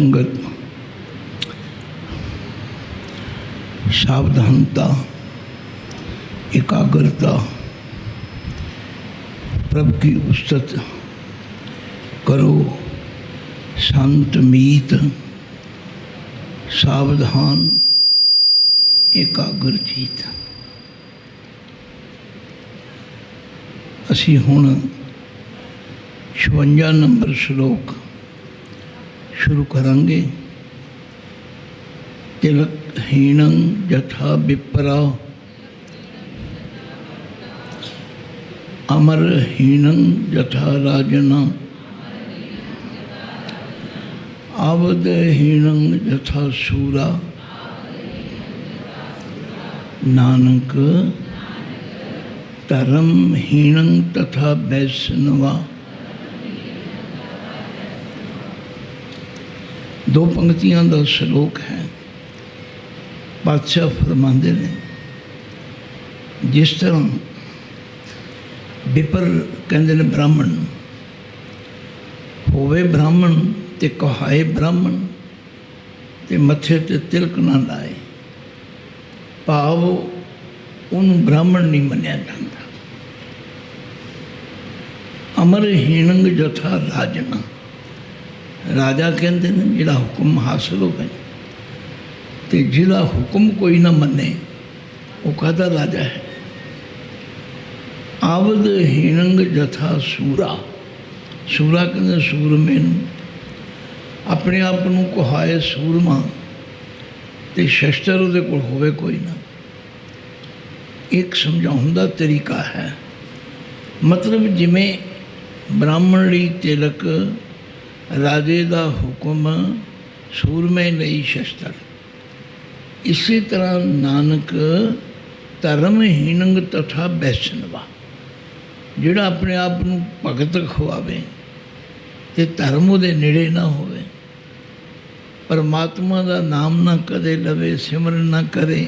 ਸਾਧ ਸੰਗਤ सावधानता एकाग्रता प्रभु की उस्तत करो शांत मीत सावधान एकाग्र ਜੀਤ ਅਸੀਂ ਹੁਣ 56 ਨੰਬਰ ਸ਼ਲੋਕ ਸ਼ੁਰੂ ਕਰਾਂਗੇ। ਤਿਲਕਹੀਣੰ ਯਥਾ ਵਿਪਰਾ ਅਮਰਹੀਣੰ ਯਥਾ ਰਾਜਨਾ। ਆਵਦਹੀਣੰ ਯਥਾ ਸੂਰਾ। ਨਾਨਕ ਧਰਮਹੀਣੰ ਤਥਾ ਵੈਸ਼ਨਵਾ ਦੋ ਪੰਕਤੀਆਂ ਦਾ ਸ਼ਲੋਕ ਹੈ। ਪਾਤਸ਼ਾਹ ਫਰਮਾਉਂਦੇ ਨੇ, ਜਿਸ ਤਰ੍ਹਾਂ ਵਿਪਰ ਕਹਿੰਦੇ ਨੇ ਬ੍ਰਾਹਮਣ, ਹੋਵੇ ਬ੍ਰਾਹਮਣ ਤੇ ਕਹਾਏ ਬ੍ਰਾਹਮਣ ਤੇ ਮੱਥੇ ਤੇ ਤਿਲਕ ਨਾ ਲਾਏ, ਭਾਵ ਉਹਨੂੰ ਬ੍ਰਾਹਮਣ ਨਹੀਂ ਮੰਨਿਆ ਜਾਂਦਾ। ਅਮਰ ਹੀਣੰਗ ਜਥਾ ਰਾਜਨਾ। ਰਾਜਾ ਕਹਿੰਦੇ ਨੇ, ਜਿਹੜਾ ਹੁਕਮ ਹਾਸਲ ਹੋਵੇ ਤੇ ਜਿਹਦਾ ਹੁਕਮ ਕੋਈ ਨਾ ਮੰਨੇ, ਉਹ ਕਾਹਦਾ ਰਾਜਾ ਹੈ? ਆਵਦ ਹੀਣੰਗ ਜਥਾ ਸੂਰਾ ਸੂਰਾ ਕਹਿੰਦੇ ਸੂਰਮੇ ਨੂੰ ਆਪਣੇ ਆਪ ਨੂੰ ਕਹਾਏ ਸੂਰਮਾ ਤੇ ਸ਼ਸਤਰ ਉਹਦੇ ਕੋਲ ਹੋਵੇ ਕੋਈ ਨਾ। ਇੱਕ ਸਮਝਾਉਣ ਦਾ ਤਰੀਕਾ ਹੈ, ਮਤਲਬ ਜਿਵੇਂ ਬ੍ਰਾਹਮਣ ਲਈ ਤਿਲਕ ਰਾਜੇ ਦਾ ਹੁਕਮ ਸੂਰਮੇ ਲਈ ਸ਼ਸਤਰ। ਇਸੇ ਤਰ੍ਹਾਂ ਨਾਨਕ ਧਰਮਹੀਣੰਗ ਤਥਾ ਬੈਸਨਵਾ, ਜਿਹੜਾ ਆਪਣੇ ਆਪ ਨੂੰ ਭਗਤ ਖਵਾਵੇ ਤੇ ਧਰਮ ਉਹਦੇ ਨੇੜੇ ਨਾ ਹੋਵੇ। ਪਰਮਾਤਮਾ ਦਾ ਨਾਮ ਨਾ ਕਦੇ ਲਵੇ, ਸਿਮਰਨ ਨਾ ਕਰੇ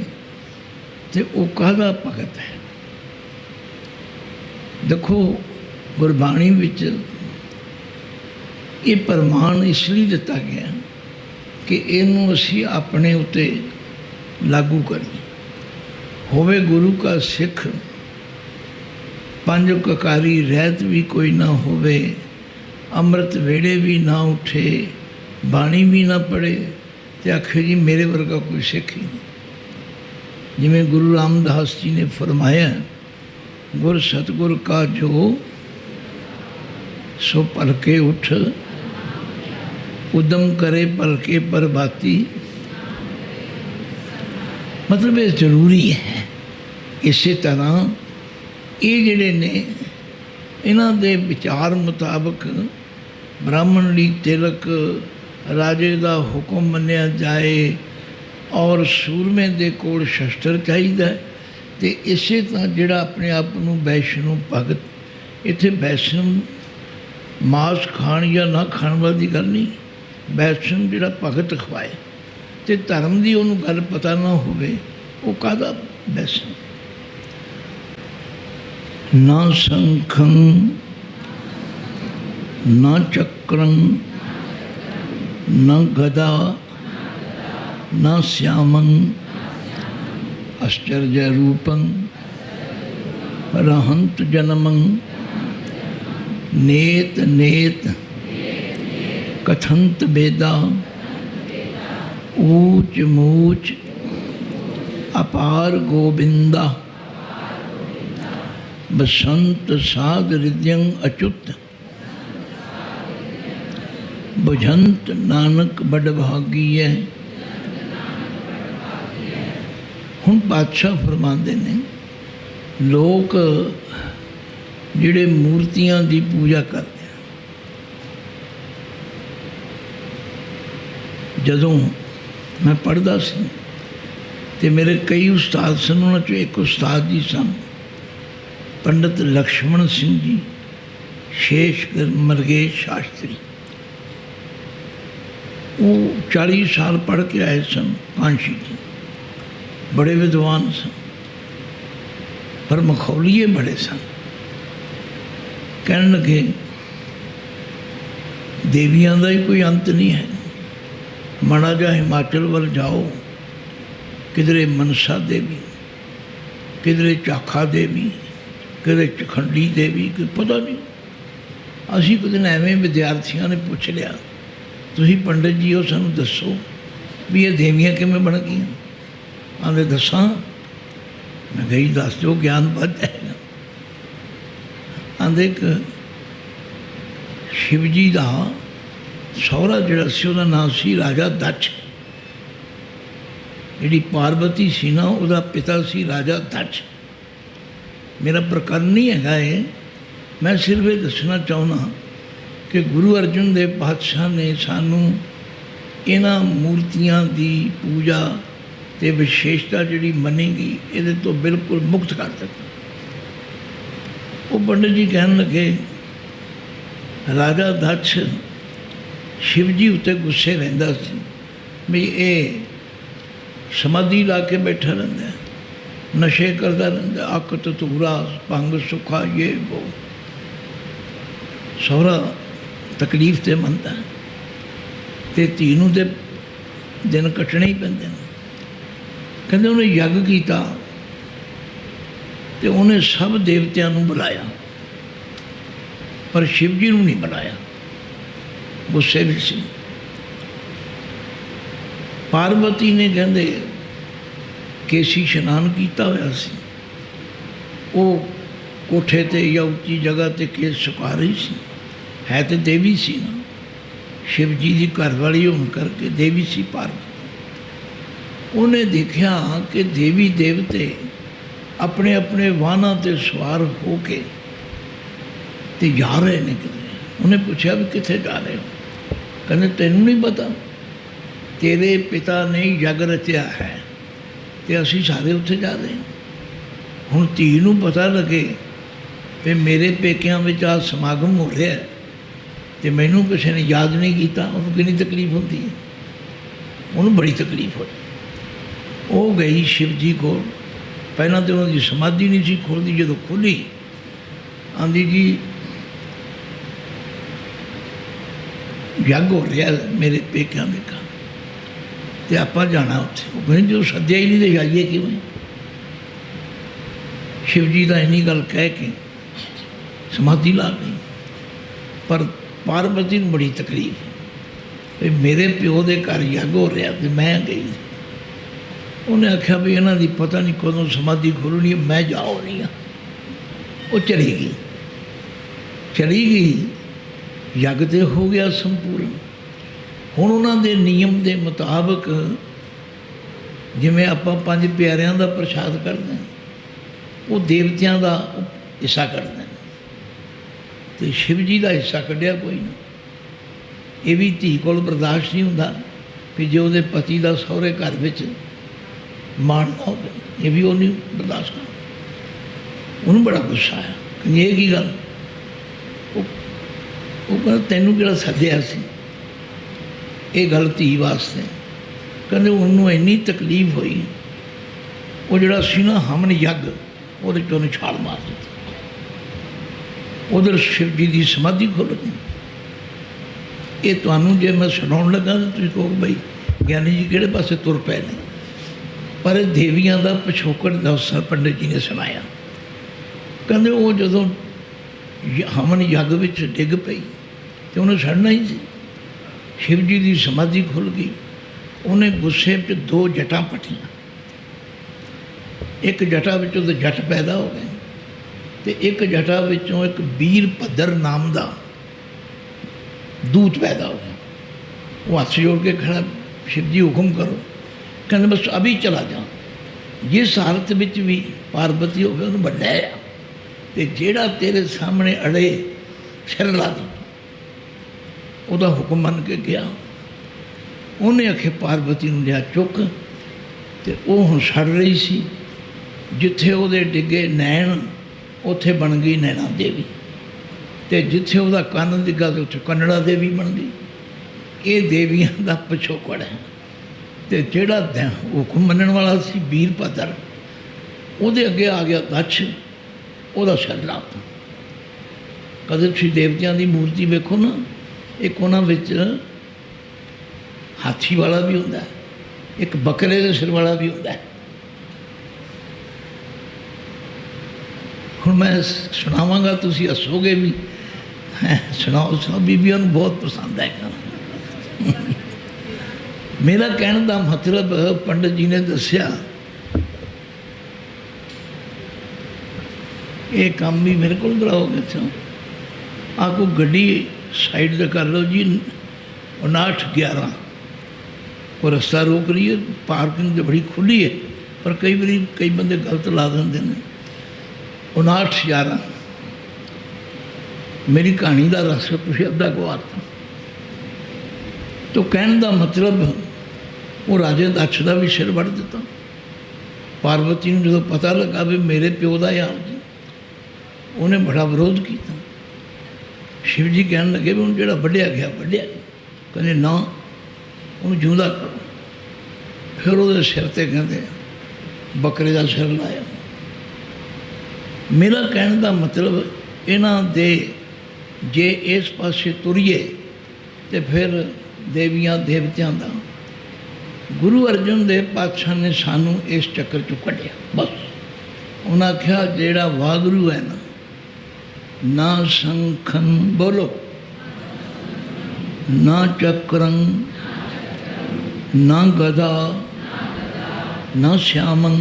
ਤੇ ਉਹ ਕਾਹਦਾ ਭਗਤ ਹੈ? ਦੇਖੋ ਗੁਰਬਾਣੀ ਵਿੱਚ ਇਹ ਪ੍ਰਮਾਣ ਇਸ ਲਈ ਦਿੱਤਾ ਗਿਆ ਕਿ ਇਹਨੂੰ ਅਸੀਂ ਆਪਣੇ ਉੱਤੇ ਲਾਗੂ ਕਰੀਏ ਹੋਵੇ ਗੁਰੂ ਕਾ ਸਿੱਖ, ਪੰਜ ਕਕਾਰੀ ਰਹਿਤ ਵੀ ਕੋਈ ਨਾ ਹੋਵੇ, ਅੰਮ੍ਰਿਤ ਵੇੜੇ ਵੀ ਨਾ ਉਠੇ, ਬਾਣੀ ਵੀ ਨਾ ਪੜੇ ਤੇ ਆਖੇ ਜੀ ਮੇਰੇ ਵਰਗਾ ਕੋਈ ਸਿੱਖ ਹੀ ਨਹੀਂ। ਜਿਵੇਂ ਗੁਰੂ ਰਾਮਦਾਸ ਜੀ ਨੇ ਫਰਮਾਇਆ, ਗੁਰ ਸਤਗੁਰ ਕਾ ਜੋ, ਸੋ ਪਲਕੇ ਉਠ ਉਦਮ ਕਰੇ ਪਲਕੇ ਪਰਬਾਤੀ ਮਤਲਬ ਇਹ ਜ਼ਰੂਰੀ ਹੈ ਇਸੇ ਤਰ੍ਹਾਂ ਇਹ ਜਿਹੜੇ ਨੇ ਇਹਨਾਂ ਦੇ ਵਿਚਾਰ ਮੁਤਾਬਕ ਬ੍ਰਾਹਮਣ ਲਈ ਤਿਲਕ ਰਾਜੇ ਦਾ ਹੁਕਮ ਮੰਨਿਆ ਜਾਏ ਔਰ ਸੂਰਮੇ ਦੇ ਕੋਲ ਸ਼ਸਤਰ ਚਾਹੀਦਾ ਹੈ ਤੇ ਇਸੇ ਤਰ੍ਹਾਂ ਜਿਹੜਾ ਆਪਣੇ ਆਪ ਨੂੰ ਵੈਸ਼ਨੂ ਭਗਤ ਇੱਥੇ ਵੈਸ਼ਨੂ ਮਾਸ ਖਾਣ ਜਾਂ ਨਾ ਖਾਣ ਵਾਲੀ ਗੱਲ ਨਹੀਂ ਵੈਸ਼ਨ ਜਿਹੜਾ ਭਗਤ ਖਵਾਏ ਤੇ ਧਰਮ ਦੀ ਉਹਨੂੰ ਗੱਲ ਪਤਾ ਨਾ ਹੋਵੇ, ਉਹ ਕਾਹਦਾ ਵੈਸ਼ਨੂ ਨਾ ਸੰਖੰ, ਨਾ ਚੱਕਰੰ, ਨਾ ਗਦਾ, ਨਾ ਸਿਆਮੰ ਅਸ਼ਚਰਜ ਰੂਪੰ, ਰਹੰਤ ਜਨਮੰ, ਨੇਤ ਨੇਤ ਕਥੰਤ ਬੇਦਾ, ਊਚ ਮੂਚ ਅਪਾਰ ਗੋਬਿੰਦਾ। ਬਸੰਤ ਸਾਧ ਰਿਦਯੰ ਅਚੁੱਤ, ਬੁਝੰਤ ਨਾਨਕ ਬਡਭਾਗੀ ਹੈ ਹੁਣ ਪਾਤਸ਼ਾਹ ਫਰਮਾਉਂਦੇ ਨੇ, ਲੋਕ ਜਿਹੜੇ ਮੂਰਤੀਆਂ ਦੀ ਪੂਜਾ ਕਰ ਜਦੋਂ ਮੈਂ ਪੜਦਾ ਸੀ ਤੇ ਮੇਰੇ ਕਈ ਉਸਤਾਦ ਸਨ, ਉਹਨਾਂ ਚੋਂ ਇੱਕ ਉਸਤਾਦ ਜੀ ਸਨ, ਪੰਡਤ ਲక్ష్మణ ਸਿੰਘ ਜੀ, ਸ਼ੇਸ਼ ਮਰਗੇਸ਼ ਸ਼ਾਸਤਰੀ। ਉਹ 40 ਸਾਲ ਪੜ ਕੇ ਆਏ ਸਨ, ਕਾਂਸ਼ੀ ਜੀ। ਬੜੇ ਵਿਦਵਾਨ ਸਨ, ਪਰ ਮਖੌਲੀਏ ਬੜੇ ਸਨ। ਕਹਿਣ ਲੱਗੇ, ਦੇਵੀਆਂ ਦਾ ਹੀ ਕੋਈ ਅੰਤ ਨਹੀਂ ਹੈ। ਮਾੜਾ ਜਿਹਾ ਹਿਮਾਚਲ ਵੱਲ ਜਾਓ, ਕਿਧਰੇ ਮਨਸਾ ਦੇਵੀ, ਕਿਧਰੇ ਚਾਖਾ ਦੇਵੀ, ਕਿਧਰੇ ਚਖੰਡੀ ਦੇਵੀ, ਕਿ ਪਤਾ ਨਹੀਂ। ਅਸੀਂ ਕੁਝ ਦਿਨ ਐਵੇਂ ਵਿਦਿਆਰਥੀਆਂ ਨੇ ਪੁੱਛ ਲਿਆ। ਤੁਸੀਂ ਪੰਡਿਤ ਜੀ ਉਹ ਸਾਨੂੰ ਦੱਸੋ ਵੀ ਇਹ ਦੇਵੀਆਂ ਕਿਵੇਂ ਬਣ ਗਈਆਂ? ਆਂਦੇ, ਦੱਸਾਂ। ਮੈਂ ਗਈ ਦੱਸ ਦਿਓ, ਗਿਆਨ ਵੱਧ ਜਾਏਗਾ ਆਂਦੇ ਕਿ ਸ਼ਿਵ ਜੀ ਦਾ ਸਹੁਰਾ ਜਿਹੜਾ ਸੀ, ਉਹਦਾ ਨਾਮ ਸੀ ਰਾਜਾ ਦੱਛ ਜਿਹੜੀ ਪਾਰਵਤੀ ਸੀ ਨਾ, ਉਹਦਾ ਪਿਤਾ ਸੀ ਰਾਜਾ ਦੱਛ ਮੇਰਾ ਪ੍ਰਕਰਨ ਨਹੀਂ ਹੈਗਾ ਇਹ। ਮੈਂ ਸਿਰਫ ਇਹ ਦੱਸਣਾ ਚਾਹੁੰਦਾ ਕਿ ਗੁਰੂ ਅਰਜਨ ਦੇਵ ਪਾਤਸ਼ਾਹ ਨੇ ਸਾਨੂੰ ਇਹਨਾਂ ਮੂਰਤੀਆਂ ਦੀ ਪੂਜਾ ਤੇ ਵਿਸ਼ੇਸ਼ਤਾ ਜਿਹੜੀ ਮੰਨੇਗੀ, ਇਹਦੇ ਤੋਂ ਬਿਲਕੁਲ ਮੁਕਤ ਕਰ ਦਿੱਤਾ। ਉਹ ਪੰਡਿਤ ਜੀ ਕਹਿਣ ਲੱਗੇ, ਰਾਜਾ ਦੱਛ ਸ਼ਿਵ ਜੀ ਉੱਤੇ ਗੁੱਸੇ ਰਹਿੰਦਾ ਸੀ ਵੀ ਇਹ ਸਮਾਧੀ ਲਾ ਕੇ ਬੈਠਾ ਰਹਿੰਦਾ ਨਸ਼ੇ ਕਰਦਾ ਰਹਿੰਦਾ ਹੈ, ਅੱਕ ਤਤੂਰਾ ਭੰਗ ਸੁਖਾ ਇਹ ਉਹ ਸਹੁਰਾ ਤਕਲੀਫ ਤੇ ਮੰਨਦਾ ਹੈ ਤੇ ਧੀ ਨੂੰ ਤੇ ਦਿਨ ਕੱਟਣੇ ਹੀ ਪੈਂਦੇ ਨੇ। ਕਹਿੰਦੇ ਉਹਨੇ ਯੱਗ ਕੀਤਾ ਤੇ ਉਹਨੇ ਸਭ ਦੇਵਤਿਆਂ ਨੂੰ ਬੁਲਾਇਆ ਪਰ ਸ਼ਿਵ ਜੀ ਨੂੰ ਨਹੀਂ ਬੁਲਾਇਆ। ਗੁੱਸੇ ਵਿੱਚ ਸੀ। ਪਾਰਵਤੀ ਨੇ ਕਹਿੰਦੇ, ਕੇਸੀ ਇਸ਼ਨਾਨ ਕੀਤਾ ਹੋਇਆ ਸੀ। ਉਹ ਕੋਠੇ ਤੇ ਜਾਂ ਉੱਚੀ ਜਗ੍ਹਾ ਤੇ ਕੇਸ ਸੁਕਾ ਰਹੀ ਸੀ। ਹੈ ਤੇ ਦੇਵੀ ਸੀ ਨਾ। ਸ਼ਿਵ ਜੀ ਦੀ ਘਰ ਵਾਲੀ ਹੋਣ ਕਰਕੇ ਦੇਵੀ ਸੀ ਪਾਰਵਤੀ ਉਹਨੇ ਦੇਖਿਆ ਕਿ ਦੇਵੀ ਦੇਵਤੇ ਆਪਣੇ ਆਪਣੇ ਵਾਹਨਾਂ ਤੇ ਸਵਾਰ ਹੋ ਕੇ ਤੇ ਜਾ ਰਹੇ ਨੇ ਕਿਤੇ। ਉਹਨੇ ਪੁੱਛਿਆ ਵੀ ਕਿੱਥੇ ਜਾ ਰਹੇ ਹੋ? ਕਹਿੰਦੇ, ਤੈਨੂੰ ਨਹੀਂ ਪਤਾ, ਤੇਰੇ ਪਿਤਾ ਨੇ ਜਗ ਰਚਿਆ ਹੈ ਤੇ ਅਸੀਂ ਸਾਰੇ ਉੱਥੇ ਜਾ ਰਹੇ ਹੁਣ ਧੀ ਨੂੰ ਪਤਾ ਲੱਗੇ ਤੇ ਮੇਰੇ ਪੇਕਿਆਂ ਵਿੱਚ ਆ ਸਮਾਗਮ ਹੋ ਰਿਹਾ ਹੈ ਤੇ ਮੈਨੂੰ ਕਿਸੇ ਨੇ ਯਾਦ ਨਹੀਂ ਕੀਤਾ, ਉਹਨੂੰ ਕਿੰਨੀ ਤਕਲੀਫ ਹੁੰਦੀ ਹੈ? ਉਹਨੂੰ ਬੜੀ ਤਕਲੀਫ ਹੋਈ। ਉਹ ਗਈ ਸ਼ਿਵ ਜੀ ਕੋਲ। ਪਹਿਲਾਂ ਤੇ ਉਹਨਾਂ ਦੀ ਸਮਾਧੀ ਨਹੀਂ ਸੀ ਖੁੱਲ੍ਹਦੀ, ਜਦੋਂ ਖੁੱਲੀ ਆਂਦੀ ਜੀ ਯੱਗ ਹੋ ਰਿਹਾ ਮੇਰੇ ਪੇਕਿਆਂ ਦੇ। ਘਰ ਤੇ ਆਪਾਂ ਜਾਣਾ ਉੱਥੇ। ਉਹ ਕਹਿੰਦੇ ਜੋ ਸੱਦਿਆ ਹੀ ਨਹੀਂ ਤੇ ਜਾਈਏ ਕਿਵੇਂ ਸ਼ਿਵ ਜੀ ਦਾ ਇੰਨੀ ਗੱਲ ਕਹਿ ਕੇ ਸਮਾਧੀ ਲਾ ਗਈ ਪਰ ਪਾਰਵਤੀ ਨੂੰ ਬੜੀ ਤਕਲੀਫ ਵੀ ਮੇਰੇ ਪਿਓ ਦੇ ਘਰ ਯੱਗ ਹੋ ਰਿਹਾ ਤੇ ਮੈਂ ਗਈ। ਉਹਨੇ ਆਖਿਆ ਵੀ ਇਹਨਾਂ ਦੀ ਪਤਾ ਨਹੀਂ ਕਦੋਂ ਸਮਾਧੀ ਖੋਲਣੀ ਮੈਂ ਜਾਓ ਨਹੀਂ ਆ। ਉਹ ਚਲੀ ਗਈ। ਚਲੀ ਗਈ ਯੱਗ ਤੇ ਹੋ ਗਿਆ ਸੰਪੂਰਨ। ਹੁਣ ਉਹਨਾਂ ਦੇ ਨਿਯਮ ਦੇ ਮੁਤਾਬਕ ਜਿਵੇਂ ਆਪਾਂ ਪੰਜ ਪਿਆਰਿਆਂ ਦਾ ਪ੍ਰਸ਼ਾਦ ਕਰਦੇ ਹਾਂ, ਉਹ ਦੇਵਤਿਆਂ ਦਾ ਹਿੱਸਾ ਕਰਦੇ ਨੇ। ਤੇ ਸ਼ਿਵ ਜੀ ਦਾ ਹਿੱਸਾ ਕੱਢਿਆ ਕੋਈ ਨਾ। ਇਹ ਵੀ ਧੀ ਕੋਲ ਬਰਦਾਸ਼ਤ ਨਹੀਂ ਹੁੰਦਾ ਕਿ ਜੇ ਉਹਦੇ ਪਤੀ ਦਾ ਸਹੁਰੇ ਘਰ ਵਿੱਚ ਮਾਣ ਨਾ ਹੋਵੇ, ਇਹ ਵੀ ਉਹ ਨਹੀਂ ਬਰਦਾਸ਼ਤ ਕਰ। ਉਹਨੂੰ ਬੜਾ ਗੁੱਸਾ ਆਇਆ। ਕਿ ਇਹ ਕੀ ਗੱਲ? ਉਹ ਕਹਿੰਦਾ, ਤੈਨੂੰ ਕਿਹੜਾ ਸੱਦਿਆ ਸੀ? ਇਹ ਗੱਲ ਧੀ ਵਾਸਤੇ। ਕਹਿੰਦੇ, ਉਹਨੂੰ ਇੰਨੀ ਤਕਲੀਫ ਹੋਈ। ਉਹ ਜਿਹੜਾ ਸੀ ਨਾ ਹਮਨ ਯੱਗ, ਉਹਦੇ ਚੋਂ ਉਹਨੇ ਛਾਲ ਮਾਰ ਦਿੱਤੀ। ਉਧਰ ਸ਼ਿਵ ਜੀ ਦੀ ਸਮਾਧੀ ਖੁੱਲ ਗਈ। ਇਹ ਤੁਹਾਨੂੰ ਜੇ ਮੈਂ ਸੁਣਾਉਣ ਲੱਗਾ ਤਾਂ ਤੁਸੀਂ ਕਹੋ ਬਈ, ਗਿਆਨੀ ਜੀ ਕਿਹੜੇ ਪਾਸੇ ਤੁਰ ਪਏ ਨੇ? ਪਰ ਇਹ ਦੇਵੀਆਂ ਦਾ ਪਿਛੋਕੜ ਦਸਰ ਪੰਡਿਤ ਜੀ ਨੇ ਸੁਣਾਇਆ। ਕਹਿੰਦੇ, ਉਹ ਜਦੋਂ ਹਮਨ ਯੱਗ ਵਿੱਚ ਡਿੱਗ ਪਈ ਤੇ ਉਹਨੇ ਛੱਡਣਾ ਹੀ ਸੀ। ਸ਼ਿਵ ਜੀ ਦੀ ਸਮਾਧੀ ਖੁੱਲ ਗਈ। ਉਹਨੇ ਗੁੱਸੇ ਵਿੱਚ ਦੋ ਜਟਾਂ ਪੱਟੀਆਂ। ਇੱਕ ਜਟਾ ਵਿੱਚੋਂ ਤੇ ਜਟ ਪੈਦਾ ਹੋ ਗਏ ਤੇ ਇੱਕ ਜਟਾ ਵਿੱਚੋਂ ਇੱਕ ਵੀਰ ਭੱਦਰ ਨਾਮ ਦਾ ਦੂਤ ਪੈਦਾ ਹੋ ਗਿਆ। ਉਹ ਹੱਥ ਜੋੜ ਕੇ ਖੜਾ, ਸ਼ਿਵ ਜੀ, ਹੁਕਮ ਕਰੋ। ਕਹਿੰਦੇ, ਬਸ ਅਭੀ ਚਲਾ ਜਾ ਜਿਸ ਹਾਲਤ ਵਿੱਚ ਵੀ ਪਾਰਵਤੀ ਹੋਵੇ, ਉਹਨੂੰ ਵੱਡਿਆ ਤੇ ਜਿਹੜਾ ਤੇਰੇ ਸਾਹਮਣੇ ਅੜੇ, ਸਿਰ ਲਾ ਦੇ। ਉਹਦਾ ਹੁਕਮ ਮੰਨ ਕੇ ਗਿਆ। ਉਹਨੇ ਆਖੇ ਪਾਰਵਤੀ ਨੂੰ ਲਿਆ ਚੁੱਕ ਤੇ ਉਹ ਹੁਣ ਸੜ ਰਹੀ ਸੀ। ਜਿੱਥੇ ਉਹਦੇ ਡਿੱਗੇ ਨੈਣ, ਉੱਥੇ ਬਣ ਗਈ ਨੈਣਾ ਦੇਵੀ। ਤੇ ਜਿੱਥੇ ਉਹਦਾ ਕੰਨ ਡਿੱਗਾ ਤੇ ਉੱਥੇ ਕੰਨੜਾ ਦੇਵੀ ਬਣ ਗਈ। ਇਹ ਦੇਵੀਆਂ ਦਾ ਪਿਛੋਕੜ ਹੈ। ਤੇ ਜਿਹੜਾ ਦ- ਹੁਕਮ ਮੰਨਣ ਵਾਲਾ ਸੀ ਵੀਰ ਭਦਰ ਉਹਦੇ ਅੱਗੇ ਆ ਗਿਆ ਦੱਛ, ਉਹਦਾ ਸਿਰ ਲਾਤਾ ਕਦੇ ਤੁਸੀਂ ਦੇਵਤਿਆਂ ਦੀ ਮੂਰਤੀ ਵੇਖੋ ਨਾ ਇੱਕ ਉਹਨਾਂ ਵਿੱਚ ਹਾਥੀ ਵਾਲਾ ਵੀ ਹੁੰਦਾ ਇੱਕ ਬੱਕਰੇ ਦੇ ਸਿਰ ਵਾਲਾ ਵੀ ਹੁੰਦਾ ਹੁਣ ਮੈਂ ਸੁਣਾਵਾਂਗਾ ਤੁਸੀਂ ਹੱਸੋਗੇ ਵੀ। ਹੈਂ, ਸੁਣਾਓ ਸੁਣਾਓ ਬੀਬੀਆਂ ਨੂੰ ਬਹੁਤ ਪਸੰਦ ਹੈ ਮੇਰਾ ਕਹਿਣ ਦਾ ਮਤਲਬ ਪੰਡਤ ਜੀ ਨੇ ਦੱਸਿਆ ਇਹ ਕੰਮ ਵੀ ਮੇਰੇ ਕੋਲ ਕਰਾਓਗੇ ਇੱਥੋਂ। ਆ ਕੋ ਗੱਡੀ ਸਾਈਡ ਤੇ ਕਰ ਲਓ ਜੀ 59 11 ਉਹ ਰਸਤਾ ਰੋਕ ਰਹੀ ਹੈ, ਪਾਰਕਿੰਗ ਤੇ ਬੜੀ ਖੁੱਲੀ ਹੈ, ਪਰ ਕਈ ਵਾਰੀ ਕਈ ਬੰਦੇ ਗਲਤ ਲਾ ਦਿੰਦੇ ਨੇ। 59 11 ਮੇਰੀ ਕਹਾਣੀ ਦਾ ਰਸ ਤੁਸੀਂ ਅੱਧਾ ਗਵਾਤਾ ਤੋ। ਕਹਿਣ ਦਾ ਮਤਲਬ, ਉਹ ਰਾਜੇ ਦੱਛ ਦਾ ਵੀ ਸਿਰ ਵੱਢ ਦਿੱਤਾ। ਪਾਰਵਤੀ ਨੂੰ ਜਦੋਂ ਪਤਾ ਲੱਗਾ ਵੀ ਮੇਰੇ ਪਿਓ ਦਾ ਯਾਰ ਜੀ, ਉਹਨੇ ਬੜਾ ਵਿਰੋਧ ਕੀਤਾ। ਸ਼ਿਵ ਜੀ ਕਹਿਣ ਲੱਗੇ ਵੀ ਹੁਣ ਜਿਹੜਾ ਵੱਢਿਆ ਗਿਆ ਵੱਢਿਆ। ਗਿਆ। ਕਹਿੰਦੇ, ਨਾ, ਉਹਨੂੰ ਜਿਉਂਦਾ ਕਰੋ। ਫਿਰ ਉਹਦੇ ਸਿਰ ਤੇ ਕਹਿੰਦੇ, ਬੱਕਰੇ ਦਾ ਸਿਰ ਲਾਇਆ। ਮੇਰਾ ਕਹਿਣ ਦਾ ਮਤਲਬ ਇਹਨਾਂ ਦੇ ਜੇ ਇਸ ਪਾਸੇ ਤੁਰੀਏ ਤੇ ਫਿਰ ਦੇਵੀਆਂ, ਦੇਵਤਿਆਂ ਦਾ ਗੁਰੂ ਅਰਜਨ ਦੇਵ ਪਾਤਸ਼ਾਹ ਨੇ ਸਾਨੂੰ ਇਸ ਚੱਕਰ ਚੋਂ ਕੱਢਿਆ। ਬਸ। ਉਹਨਾਂ ਆਖਿਆ, ਜਿਹੜਾ ਵਾਗਰੂ ਹੈ ਨਾ ਨਾ ਸੰਖੰ ਬੋਲੋ ਨਾ ਚੱਕਰੰ ਨਾ ਗਦਾ ਨਾ ਸ਼ਿਆਮੰ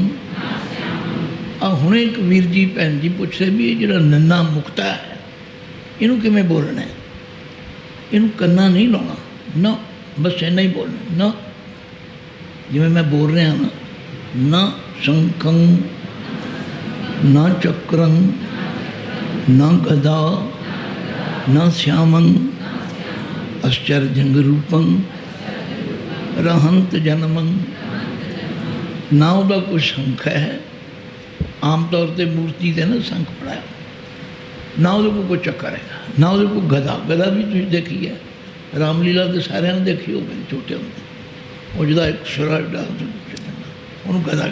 ਆ ਹੁਣੇ ਇੱਕ ਵੀਰ ਜੀ ਭੈਣ ਜੀ ਪੁੱਛਦੇ ਵੀ ਇਹ ਜਿਹੜਾ ਨੰਨਾ ਮੁਕਤਾ ਹੈ ਇਹਨੂੰ ਕਿਵੇਂ ਬੋਲਣਾ ਹੈ ਇਹਨੂੰ ਕੰਨਾ ਨਹੀਂ ਲਾਉਣਾ ਨਾ ਬਸ ਇੰਨਾ ਹੀ ਬੋਲਣਾ ਨਾ ਜਿਵੇਂ ਮੈਂ ਬੋਲ ਰਿਹਾ ਨਾ ਨਾ ਸ਼ੰਖੰ ਨਾ ਚੱਕਰੰ ਨਾ ਗਦਾ ਨਾ ਸ਼ਿਆਮੰ ਅਸ਼ਚਰਜੰਗ ਰੂਪੰ, ਰਹੰਤ ਜਨਮੰ। ਨਾ ਉਹਦਾ ਕੋਈ ਸ਼ੰਖ ਹੈ। ਆਮ ਤੌਰ ਤੇ ਮੂਰਤੀ ਦੇ ਨਾ ਸ਼ੰਖ ਪੜਾਇਆ ਨਾ ਉਹਦੇ ਕੋਲ ਕੋਈ ਚੱਕਰ ਹੈਗਾ। ਨਾ ਉਹਦੇ ਕੋਲ ਗਦਾ। ਗਦਾ ਵੀ ਤੁਸੀਂ ਦੇਖੀ ਹੈ। ਰਾਮਲੀਲਾ ਤੇ ਸਾਰਿਆਂ ਨੇ ਦੇਖੀ ਹੋਵੇ ਛੋਟੇ ਹੁੰਦੇ। ਉਹ ਜਿਹਦਾ ਇੱਕ ਸੁਰਾ ਡਾ ਉਹਨੂੰ ਗਦਾ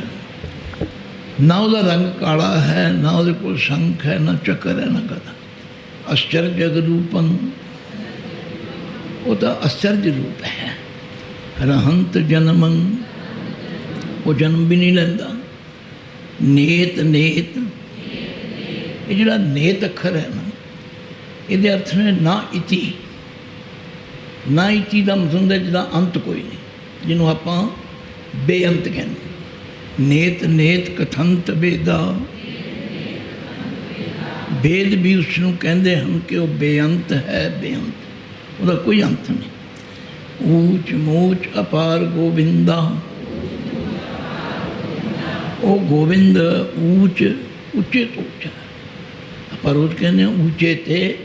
ਨਾ ਉਹਦਾ ਰੰਗ ਕਾਲਾ ਹੈ, ਨਾ ਉਹਦੇ ਕੋਲ ਸ਼ੰਖ ਹੈ, ਨਾ ਚੱਕਰ ਹੈ, ਨਾ ਗਦਾ। ਅਸ਼ਚਰਜ ਰੂਪੰ ਉਹ ਤਾਂ ਅਸ਼ਚਰਜ ਰੂਪ ਹੈ। ਰਹੰਤ ਜਨਮੰ, ਉਹ ਜਨਮ ਵੀ ਨਹੀਂ ਲੈਂਦਾ। ਨੇਤ ਨੇਤ। ਇਹ ਜਿਹੜਾ ਨੇਤ ਅੱਖਰ ਹੈ ਨਾ, ਇਹਦੇ ਅਰਥ ਨੇ ਨਾ ਇਤੀ। ਨਾ ਇਤੀ ਦਾ ਮਤਲਬ ਹੈ ਜਿਹਦਾ ਅੰਤ ਕੋਈ ਨਹੀਂ, ਜਿਹਨੂੰ ਆਪਾਂ ਬੇਅੰਤ ਕਹਿੰਦੇ ਨੇਤ ਨੇਤ ਕਥੰਤ ਬੇਦਾ। ਵੇਦ ਵੀ ਉਸ ਨੂੰ ਕਹਿੰਦੇ ਹਨ ਕਿ ਉਹ ਬੇਅੰਤ ਹੈ, ਬੇਅੰਤ। ਉਹਦਾ ਕੋਈ ਅੰਤ ਨਹੀਂ। ਊਚ ਮੂਚ ਅਪਾਰ ਗੋਬਿੰਦਾ ਉਹ ਗੋਬਿੰਦ ਊਚ, ਉੱਚੇ ਤੋਂ ਉੱਚਾ ਪਰ ਉਹ ਕਹਿੰਦੇ ਉੱਚੇ ਤੇ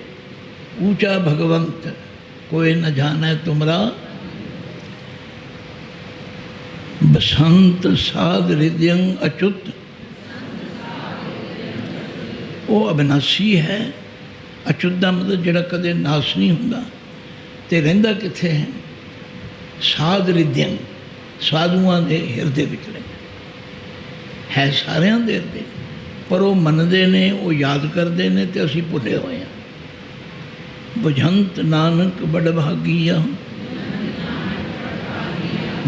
ਊਚਾ ਭਗਵੰਤ। ਕੋਈ ਨ ਜਾਣੈ ਤੁਮਰਾ ਬਸੰਤ ਸਾਧ ਰਿਦਯੰ ਅਚੁੱਤ। ਉਹ ਅਬਨਾਸੀ ਹੈ। ਅਚੁੱਤ ਦਾ ਮਤਲਬ ਜਿਹੜਾ ਕਦੇ ਨਾਸ ਨਹੀਂ ਹੁੰਦਾ। ਤੇ ਰਹਿੰਦਾ ਕਿੱਥੇ ਹੈ? ਸਾਧ ਰਿਦਯੰ ਸਾਧੂਆਂ ਦੇ ਹਿਰਦੇ ਵਿੱਚ ਰਹਿੰਦਾ। ਹੈ ਸਾਰਿਆਂ ਦੇ ਹਿਰਦੇ। ਪਰ ਉਹ ਮੰਨਦੇ ਨੇ, ਉਹ ਯਾਦ ਕਰਦੇ ਨੇ ਤੇ ਅਸੀਂ ਭੁੱਲੇ ਹੋਏ ਹਾਂ। ਬੁਝੰਤ ਨਾਨਕ ਬੜ ਆ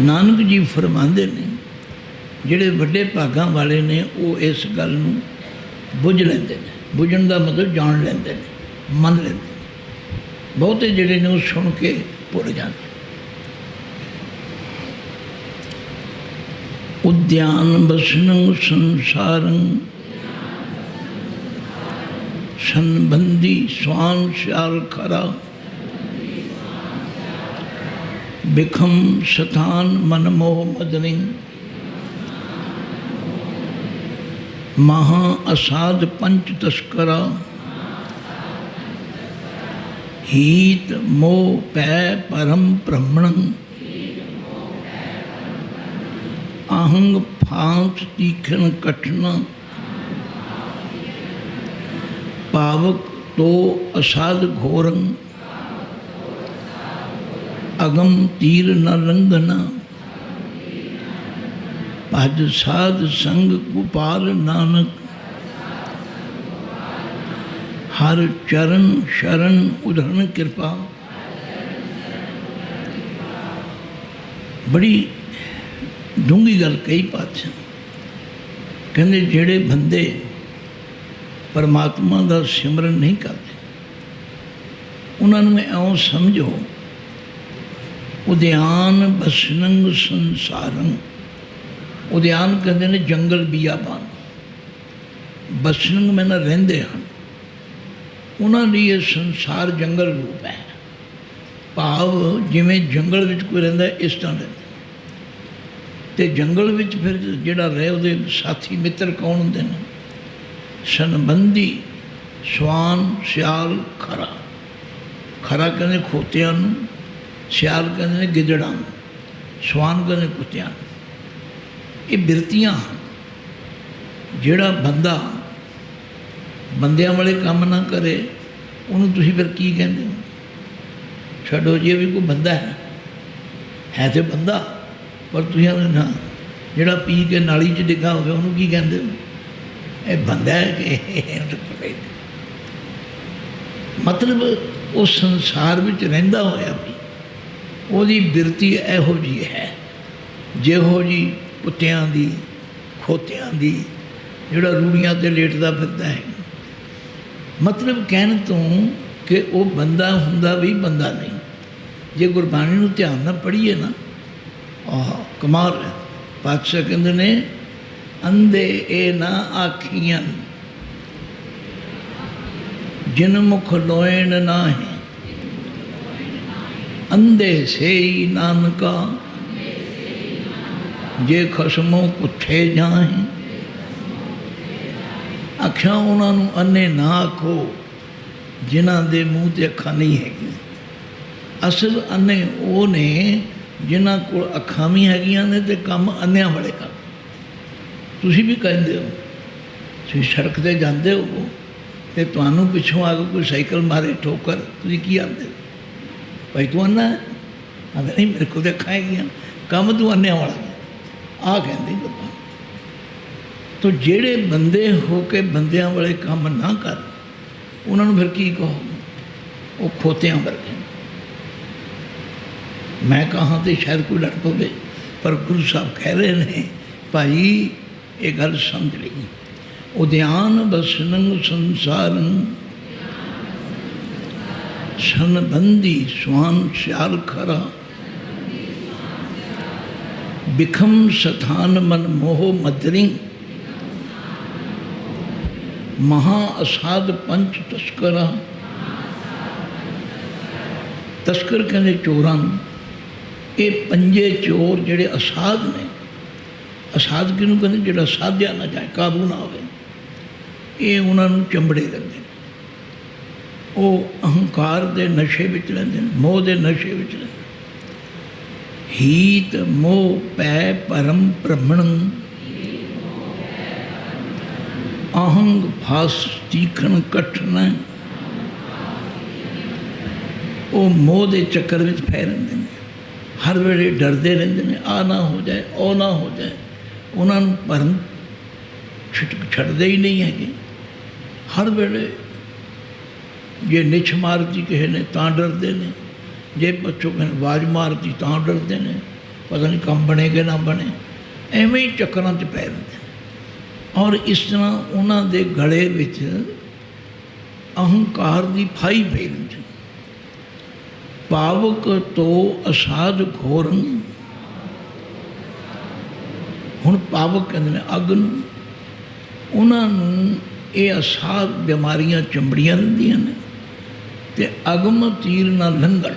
ਨਾਨਕ ਜੀ ਫਰਮਾਉਂਦੇ ਨੇ, ਜਿਹੜੇ ਵੱਡੇ ਭਾਗਾਂ ਵਾਲੇ ਨੇ, ਉਹ ਇਸ ਗੱਲ ਨੂੰ ਬੁੱਝ ਲੈਂਦੇ ਨੇ। ਬੁੱਝਣ ਦਾ ਮਤਲਬ ਜਾਣ ਲੈਂਦੇ ਨੇ, ਮੰਨ ਲੈਂਦੇ ਨੇ। ਬਹੁਤੇ ਜਿਹੜੇ ਨੇ, ਉਹ ਸੁਣ ਕੇ ਭੁੱਲ ਜਾਂਦੇ ਉਦਿਆਨ ਬਸਨੰ ਸੰਸਾਰੰ, ਸੰਬੰਧੀ ਸਵਾਨ ਸਿਆਲ ਖਰਾ। ਬਿਖਮ ਸਥਾਨ ਮਨ ਮੋਹ ਮਦਨੀ ਮਹਾ ਅਸਾਧ ਪੰਚ ਤਸਕਰਾ। ਹੀਤ ਮੋਹ ਪੈ ਪਰਮ ਬ੍ਰਹਮਣ। ਅਹੰਗ ਫਾਂਸ ਤੀਖਣ ਕਠਨਾ। ਪਾਵਕ ਤੋ ਅਸਾਧ ਘੋਰੰ। ਅਗਮ ਤੀਰ ਨ ਲੰਘਨਾ ਭਜ ਸਾਧ ਸੰਗ ਗੋਪਾਲ ਨਾਨਕ। ਹਰ ਚਰਨ ਸ਼ਰਨ ਉਧਰਨ ਕਿਰਪਾ। ਬੜੀ ਡੂੰਘੀ ਗੱਲ ਕਹੀ ਪਾਤਸ਼ਾਹ। ਕਹਿੰਦੇ ਜਿਹੜੇ ਬੰਦੇ ਪਰਮਾਤਮਾ ਦਾ ਸਿਮਰਨ ਨਹੀਂ ਕਰਦੇ, ਉਹਨਾਂ ਨੂੰ ਐਉਂ ਸਮਝੋ ਉਦਿਆਨ ਬਸਨੰਗ ਸੰਸਾਰੰ। ਉਦਿਆਨ ਕਹਿੰਦੇ ਨੇ ਜੰਗਲ ਬੀਆਬਾਨ। ਬਸਨੰਗ ਮੈਨਾਂ ਰਹਿੰਦੇ ਹਨ। ਉਹਨਾਂ ਲਈ ਇਹ ਸੰਸਾਰ ਜੰਗਲ ਰੂਪ ਹੈ। ਭਾਵ ਜਿਵੇਂ ਜੰਗਲ ਵਿੱਚ ਕੋਈ ਰਹਿੰਦਾ ਇਸ ਤਰ੍ਹਾਂ ਰਹਿੰਦਾ ਤੇ ਜੰਗਲ ਵਿੱਚ ਫਿਰ ਜਿਹੜਾ ਰਹਿ ਉਹਦੇ ਸਾਥੀ ਮਿੱਤਰ ਕੌਣ ਹੁੰਦੇ ਨੇ? ਸੰਬੰਧੀ ਸਵਾਨ, ਸਿਆਲ, ਖਰਾ। ਖਰਾ ਕਹਿੰਦੇ ਖੋਤਿਆਂ ਨੂੰ ਸਿਆਲ ਕਹਿੰਦੇ ਨੇ ਗਿੱਦੜਾਂ ਸਵਾਨ ਕਹਿੰਦੇ ਕੁੱਤਿਆਂ ਇਹ ਬਿਰਤੀਆਂ ਜਿਹੜਾ ਬੰਦਾ ਬੰਦਿਆਂ ਵਾਲੇ ਕੰਮ ਨਾ ਕਰੇ, ਉਹਨੂੰ ਤੁਸੀਂ ਫਿਰ ਕੀ ਕਹਿੰਦੇ ਹੋ? ਛੱਡੋ ਜੇ ਵੀ ਕੋਈ ਬੰਦਾ ਹੈ। ਹੈ ਤੇ ਬੰਦਾ, ਪਰ ਤੁਸੀਂ ਕਹਿੰਦੇ ਨਾ, ਜਿਹੜਾ ਪੀ ਕੇ ਨਾਲੀ 'ਚ ਡਿੱਗਾ ਹੋਵੇ, ਉਹਨੂੰ ਕੀ ਕਹਿੰਦੇ ਹੋ? ਇਹ ਬੰਦਾ ਹੈ ਕਿ ਮਤਲਬ ਉਹ ਸੰਸਾਰ ਵਿੱਚ ਰਹਿੰਦਾ ਹੋਇਆ ਵੀ ਉਹਦੀ ਬਿਰਤੀ ਇਹੋ ਜੀ ਹੈ, ਜਿਹੋ ਜੀ ਪੁੱਤਿਆਂ ਦੀ, ਖੋਤਿਆਂ ਦੀ, ਜਿਹੜਾ ਰੂੜੀਆਂ ਤੇ ਲੇਟਦਾ ਫਿਰਦਾ ਹੈ। ਮਤਲਬ ਕਹਿਣ ਤੋਂ ਕਿ ਉਹ ਬੰਦਾ ਹੁੰਦਾ ਵੀ ਬੰਦਾ ਨਹੀਂ। ਜੇ ਗੁਰਬਾਣੀ ਨੂੰ ਧਿਆਨ ਨਾਲ ਪੜ੍ਹੀਏ ਨਾ, ਆਹ ਕਮਾਲ ਹੈ। ਪਾਤਸ਼ਾਹ ਕਹਿੰਦੇ ਨੇ, ਅੰਧੇ ਇਹ ਨਾ ਆਖੀਆਂ ਜਿਨ ਮੁਖ ਲੋਇਣ ਨਾਹੀ। ਅੰਧੇ ਸੇਈ ਨਾਨਕਾ। ਜੇ ਖਸਮੋ ਪੁੱਠੇ ਜਾਹੇ। ਅੱਖਾਂ ਉਹਨਾਂ ਨੂੰ, ਅੰਨੇ ਨਾ ਆਖੋ, ਜਿਨ੍ਹਾਂ ਦੇ ਮੂੰਹ ਤੇ ਅੱਖਾਂ ਨਹੀਂ ਹੈਗੀਆਂ। ਅਸਲ ਅੰਨੇ ਉਹ ਨੇ, ਜਿਨ੍ਹਾਂ ਕੋਲ ਅੱਖਾਂ ਵੀ ਹੈਗੀਆਂ ਨੇ ਤੇ ਕੰਮ ਅੰਨਿਆਂ ਵਾਲੇ ਕਰ। ਤੁਸੀਂ ਵੀ ਕਹਿੰਦੇ ਹੋ, ਤੁਸੀਂ ਸੜਕ ਤੇ ਜਾਂਦੇ ਹੋ ਤੇ ਤੁਹਾਨੂੰ ਪਿੱਛੋਂ ਆ ਕੇ ਕੋਈ ਸਾਈਕਲ ਮਾਰੇ ਠੋਕਰ, ਤੁਸੀਂ ਕੀ ਆਂਦੇ ਹੋ? ਭਾਈ ਤੂੰ ਅੰਨਾ ਹੈ ਆਂਦਾ ਨਹੀਂ ਮੇਰੇ ਕੋਲ ਤੇ ਅੱਖਾਂ ਹੈਗੀਆਂ ਕੰਮ ਤੂੰ ਅੰਨਿਆਂ ਵਾਲਾ ਆ ਕਹਿੰਦੇ ਗੁਰਬਾਣੀ ਤੋ ਜਿਹੜੇ ਬੰਦੇ ਹੋ ਕੇ ਬੰਦਿਆਂ ਵਾਲੇ ਕੰਮ ਨਾ ਕਰ ਉਹਨਾਂ ਨੂੰ ਫਿਰ ਕੀ ਕਹੋ ਉਹ ਖੋਤਿਆਂ ਵਰਗੇ ਮੈਂ ਕਹਾਂ ਤੇ ਸ਼ਾਇਦ ਕੋਈ ਲੜ ਪਵੇ ਪਰ ਗੁਰੂ ਸਾਹਿਬ ਕਹਿ ਰਹੇ ਨੇ ਭਾਈ ਇਹ ਗੱਲ ਸਮਝ ਲਈ ਉਦਿਆਨ ਬਸਨੰ ਸੰਸਾਰੰ ਸੰਬੰਧੀ ਸਵਾਨ ਸਿਆਲ ਖਰਾ ਬਿਖਮ ਸਥਾਨ ਮਨ ਮੋਹ ਮਦਰਿੰ ਮਹਾ ਅਸਾਧ ਪੰਚ ਤਸਕਰਾ ਤਸਕਰ ਕਹਿੰਦੇ ਚੋਰਾਂ ਨੂੰ ਇਹ ਪੰਜੇ ਚੋਰ ਜਿਹੜੇ ਅਸਾਧ ਨੇ ਅਸਾਧ ਕਿਹਨੂੰ ਕਹਿੰਦੇ ਜਿਹੜਾ ਸਾਧਿਆ ਨਾ ਜਾਏ ਕਾਬੂ ਨਾ ਹੋਵੇ ਇਹ ਉਹਨਾਂ ਨੂੰ ਚੰਬੜੇ ਰਹਿੰਦੇ ਨੇ ਉਹ ਅਹੰਕਾਰ ਦੇ ਨਸ਼ੇ ਵਿੱਚ ਰਹਿੰਦੇ ਨੇ, ਮੋਹ ਦੇ ਨਸ਼ੇ ਵਿੱਚ ਰਹਿੰਦੇ ਹੀਤ ਮੋਹ ਪੈ ਪਰਮ ਭ੍ਰਮਣ ਅਹੰਗ ਫਾਸ ਤੀਖਣ ਕਠਨ। ਉਹ ਮੋਹ ਦੇ ਚੱਕਰ ਵਿੱਚ ਫੈ ਰਹਿੰਦੇ ਨੇ। ਹਰ ਵੇਲੇ ਡਰਦੇ ਰਹਿੰਦੇ ਨੇ, ਆ ਨਾ ਹੋ ਜਾਏ, ਉਹ ਨਾ ਹੋ ਜਾਏ। ਉਹਨਾਂ ਨੂੰ ਭਰਮ ਛੱਡਦੇ ਹੀ ਨਹੀਂ ਹੈਗੇ। ਹਰ ਵੇਲੇ ਜੇ ਨਿਛ ਮਾਰਤੀ ਕਿਸੇ ਨੇ ਤਾਂ ਡਰਦੇ ਨੇ। ਜੇ ਬੱਚੋ ਕਹਿੰਦੇ ਆਵਾਜ਼ ਮਾਰਤੀ ਤਾਂ ਡਰਦੇ ਨੇ। ਪਤਾ ਨਹੀਂ ਕੰਮ ਬਣੇ ਕਿ ਨਾ ਬਣੇ। ਐਵੇਂ ਹੀ ਚੱਕਰਾਂ 'ਚ ਪੈ ਰਹਿੰਦੇ ਨੇ। ਔਰ ਇਸ ਤਰ੍ਹਾਂ ਉਹਨਾਂ ਦੇ ਗਲੇ ਵਿੱਚ ਅਹੰਕਾਰ ਦੀ ਫਾਈ ਪਈ ਰਹਿੰਦੀ ਪਾਵਕ ਤੋਂ ਅਸਾਧ ਘੋਰਨ ਹੁਣ ਪਾਵਕ ਕਹਿੰਦੇ ਨੇ ਅੱਗ ਨੂੰ ਉਹਨਾਂ ਨੂੰ ਇਹ ਅਸਾਧ ਬਿਮਾਰੀਆਂ ਚੰਬੜੀਆਂ ਰਹਿੰਦੀਆਂ ਨੇ। ਤੇ ਅਗਮ ਤੀਰ ਨਾਲ ਲੰਘਣ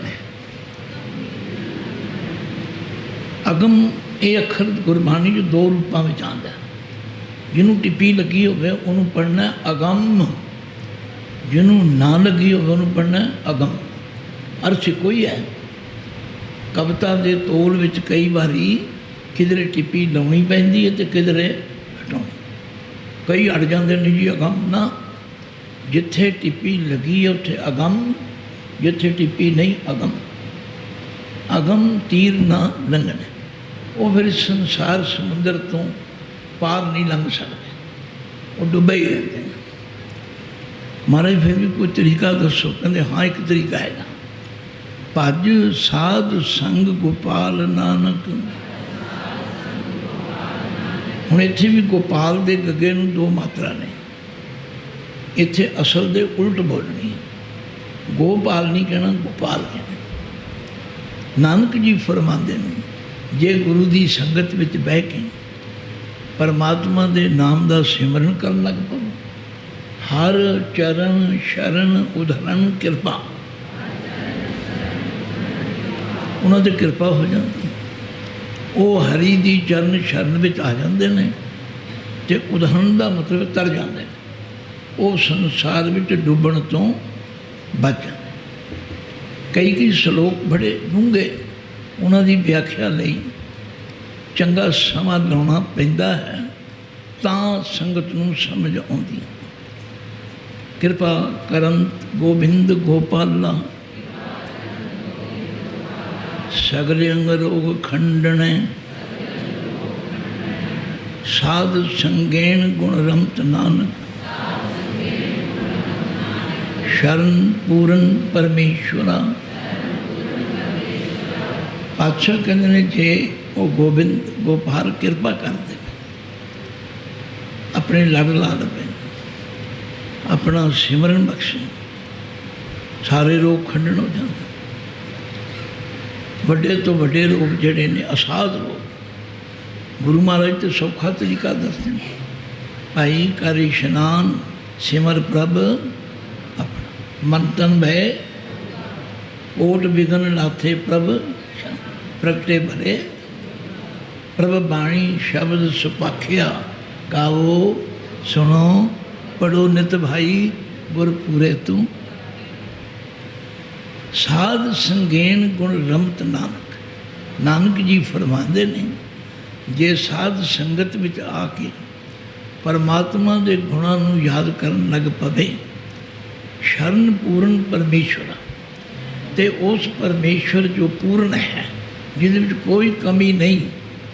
ਅਗਮ ਇਹ ਅੱਖਰ ਗੁਰਬਾਣੀ ਚ ਦੋ ਰੂਪਾਂ ਵਿੱਚ ਆਉਂਦਾ ਜਿਹਨੂੰ ਟਿੱਪੀ ਲੱਗੀ ਹੋਵੇ ਉਹਨੂੰ ਪੜ੍ਹਨਾ ਅਗਮ। ਜਿਹਨੂੰ ਨਾ ਲੱਗੀ ਹੋਵੇ ਉਹਨੂੰ ਪੜ੍ਹਨਾ ਹੈ ਅਗਮ। ਅਰਥ ਕੋਈ ਹੈ। ਕਵਿਤਾ ਦੇ ਤੋਲ ਵਿੱਚ ਕਈ ਵਾਰੀ ਕਿਧਰੇ ਟਿੱਪੀ ਲਾਉਣੀ ਪੈਂਦੀ ਹੈ ਤੇ ਕਿਧਰੇ ਹਟਾਉਣੀ। ਕਈ ਅੜ ਜਾਂਦੇ ਨੇ ਜੀ ਅਗਮ ਨਾ ਜਿੱਥੇ ਟਿੱਪੀ ਲੱਗੀ ਉੱਥੇ ਅਗਮ, ਜਿੱਥੇ ਟਿੱਪੀ ਨਹੀਂ, ਅਗਮ। ਅਗਮ ਤੀਰ ਨਾ ਲੰਘਣ। ਉਹ ਫਿਰ ਸੰਸਾਰ ਸਮੁੰਦਰ ਤੋਂ ਪਾਰ ਨਹੀਂ ਲੰਘ ਸਕਦੇ। ਉਹ ਡੁੱਬੇ ਹੀ ਰਹਿੰਦੇ ਨੇ। ਮਹਾਰਾਜ ਫਿਰ ਵੀ ਕੋਈ ਤਰੀਕਾ ਦੱਸੋ, ਕਹਿੰਦੇ, ਹਾਂ, ਇੱਕ ਤਰੀਕਾ ਹੈਗਾ ਭਜ ਸਾਧ ਸੰਗ ਗੋਪਾਲ ਨਾਨਕ। ਹੁਣ ਇੱਥੇ ਵੀ ਗੋਪਾਲ ਦੇ ਗੱਗੇ ਨੂੰ ਦੋ ਮਾਤਰਾ ਨੇ। ਇੱਥੇ ਅਸਲ ਦੇ ਉਲਟ ਬੋਲਣੀ ਗੋਪਾਲ ਨਹੀਂ ਕਹਿਣਾ, ਗੋਪਾਲ ਕਹਿਣਾ। ਨਾਨਕ ਜੀ ਫਰਮਾਉਂਦੇ ਨੇ, ਜੇ ਗੁਰੂ ਦੀ ਸੰਗਤ ਵਿੱਚ ਬਹਿ ਕੇ ਪਰਮਾਤਮਾ ਦੇ ਨਾਮ ਦਾ ਸਿਮਰਨ ਕਰਨ ਲੱਗ ਪਓ ਹਰ ਚਰਨ ਸ਼ਰਨ ਉਧਰਨ ਕਿਰਪਾ। ਉਹਨਾਂ ਤੇ ਕਿਰਪਾ ਹੋ ਜਾਂਦੀ ਉਹ ਹਰੀ ਦੀ ਚਰਨ ਸ਼ਰਨ ਵਿੱਚ ਆ ਜਾਂਦੇ ਨੇ ਤੇ ਉਧਰਨ ਦਾ ਮਤਲਬ ਤਰ ਜਾਂਦੇ ਨੇ। ਉਹ ਸੰਸਾਰ ਵਿੱਚ ਡੁੱਬਣ ਤੋਂ ਬਚ ਕਈ ਕਈ ਸ਼ਲੋਕ ਬੜੇ ਡੂੰਘੇ ਉਹਨਾਂ ਦੀ ਵਿਆਖਿਆ ਲਈ ਚੰਗਾ ਸਮਾਂ ਲਾਉਣਾ ਪੈਂਦਾ ਹੈ, ਤਾਂ ਸੰਗਤ ਨੂੰ ਸਮਝ ਆਉਂਦੀ ਹੈ। ਕਿਰਪਾ ਕਰਨ ਗੋਬਿੰਦ ਗੋਪਾਲਾ। ਸਗਲੇ ਅੰਗ ਰੋਗ ਖੰਡਣੇ। ਸਾਧ ਸੰਗੇਣ ਗੁਣ ਰਮਤ ਨਾਨਕ। ਸ਼ਰਨ ਪੂਰਨ ਪਰਮੇਸ਼ਵਰਾ। ਪਾਤਸ਼ਾਹ ਕਹਿੰਦੇ ਨੇ, ਜੇ ਉਹ ਗੋਬਿੰਦ, ਗੋਪਾਲ ਕਿਰਪਾ ਕਰ ਦੇਵੇ, ਆਪਣੇ ਲੜ ਲਾ ਲਵੇ ਆਪਣਾ ਸਿਮਰਨ ਬਖਸ਼ੇ, ਸਾਰੇ ਰੋਗ ਖੰਡਨ ਹੋ ਜਾਂਦੇ ਵੱਡੇ ਤੋਂ ਵੱਡੇ ਰੋਗ ਜਿਹੜੇ ਨੇ, ਅਸਾਧ ਰੋਗ, ਗੁਰੂ ਮਹਾਰਾਜ ਤੇ ਸੌਖਾ ਤਰੀਕਾ ਦੱਸਦੇ ਨੇ। ਭਾਈ ਕਰ ਇਸ਼ਨਾਨ ਸਿਮਰ ਪ੍ਰਭ ਮੰਤਨ ਮਨ ਭੈ ਓਟ ਬਿਗਨ ਨਾਥੇ ਪ੍ਰਭ, ਪ੍ਰਗਟੇ ਭਰੇ। ਪ੍ਰਭ ਬਾਣੀ ਸ਼ਬਦ ਸੁਪਾਖਿਆ ਗਾਵੋ, ਸੁਣੋ, ਪੜੋ ਨਿਤ ਭਾਈ, ਗੁਰ ਪੂਰੇ ਤੂੰ। ਸਾਧ ਸੰਗੇਨ ਗੁਣ ਰਮਤ ਨਾਨਕ ਨਾਨਕ ਜੀ ਫਰਮਾਉਂਦੇ ਨੇ, ਜੇ ਸਾਧ ਸੰਗਤ ਵਿੱਚ ਆ ਕੇ ਪਰਮਾਤਮਾ ਦੇ ਗੁਣਾਂ ਨੂੰ ਯਾਦ ਕਰਨ ਲੱਗ ਪਵੇ ਸ਼ਰਨ ਪੂਰਨ ਪਰਮੇਸ਼ਰ ਤੇ ਉਸ ਪਰਮੇਸ਼ਰ ਜੋ ਪੂਰਨ ਹੈ, ਜਿਹਦੇ ਵਿੱਚ ਕੋਈ ਕਮੀ ਨਹੀਂ,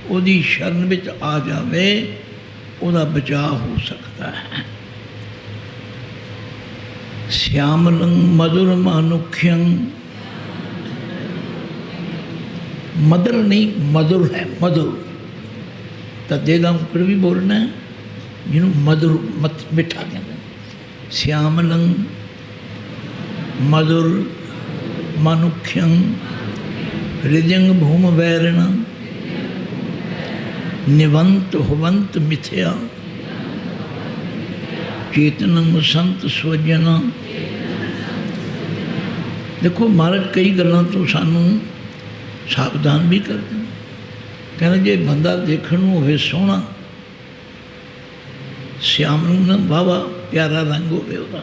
ਉਹਦੀ ਸ਼ਰਨ ਵਿੱਚ ਆ ਜਾਵੇ, ਉਹਦਾ ਬਚਾਅ ਹੋ ਸਕਦਾ ਹੈ। ਸ਼ਿਆਮਲੰ ਮਧੁਰ ਮਨੁਖਯੰ ਮਦਰ ਨਹੀਂ, ਮਧੁਰ ਹੈ, ਮਧੁਰ। ਤਾਂ ਦੇਗਾ ਫਿਰ ਵੀ ਬੋਲਣਾ ਜਿਹਨੂੰ ਮధుਰ ਮਿੱਠਾ ਕਹਿੰਦੇ ਸ਼ਿਆਮਲੰ ਮధుਰ ਮਾਨੁਖਯੰ ਹ੍ਰਿਦਯੰ ਭੂਮ ਵੈਰਣ, ਨਿਵੰਤ ਹੋਵੰਤ ਮਿਥਿਆ ਚੇਤਨੰ ਸੰਤ ਸਵਜਨ ਦੇਖੋ ਮਹਾਰਾਜ, ਕਈ ਗੱਲਾਂ ਤੋਂ ਸਾਨੂੰ ਸਾਵਧਾਨ ਵੀ ਕਰਦੇ ਨੇ। ਕਹਿੰਦੇ ਜੇ ਬੰਦਾ ਦੇਖਣ ਨੂੰ ਹੋਵੇ ਸੋਹਣਾ, ਸ਼ਿਆਮ ਨੂੰ ਨਾ ਵਾਹਵਾ, ਪਿਆਰਾ ਰੰਗ ਹੋਵੇ ਉਹਦਾ,